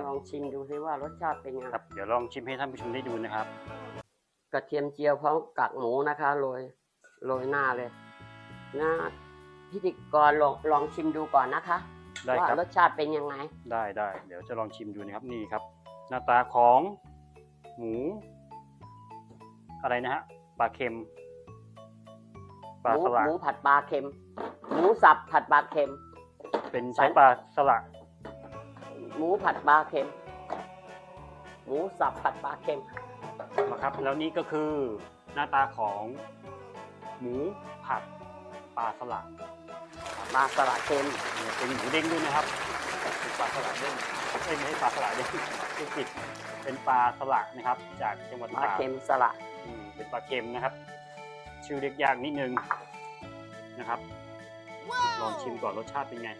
ลองชิมดูซิว่ารสชาติเป็นไงครับเดี๋ยวลองชิมให้ท่านผู้ชมได้ดูนะครับ กระเทียมเจียวพร้อมกากหมูนะคะโรยโรยหน้าเลยหน้าพิธีกรลองลองชิมดูก่อนนะคะได้ว่าครับรสชาติเป็นยังไงได้ได้เดี๋ยวจะลองชิมดูนะครับนี่ครับ หน้าตาของหมู อะไรนะฮะปลาเค็มปลาหมูสลัดหมูผัดปลาเค็มหมูสับผัดปลาเค็ม เป็นใช้ปลาสลัด หมูผัดปลาเค็ม หมูสับผัดปลาเค็ม นะครับ แล้วนี่ก็คือหน้าตาของหมูผัดปลาสลัดปลาสลัดเค็มเป็นหมูเด้งด้วยนะครับเป็นปลาสลัดเด้งเอ้ยไม่ใช่ปลาสลัดเด้งไม่ผิดเป็นปลาสลัดนะครับ จากจังหวัดปลาตากเค็มสลัดอืมเป็นปลาเค็มนะครับ ชื่อเรียกยากนิดนึงนะครับ ลองชิมก่อนรสชาติเป็นไง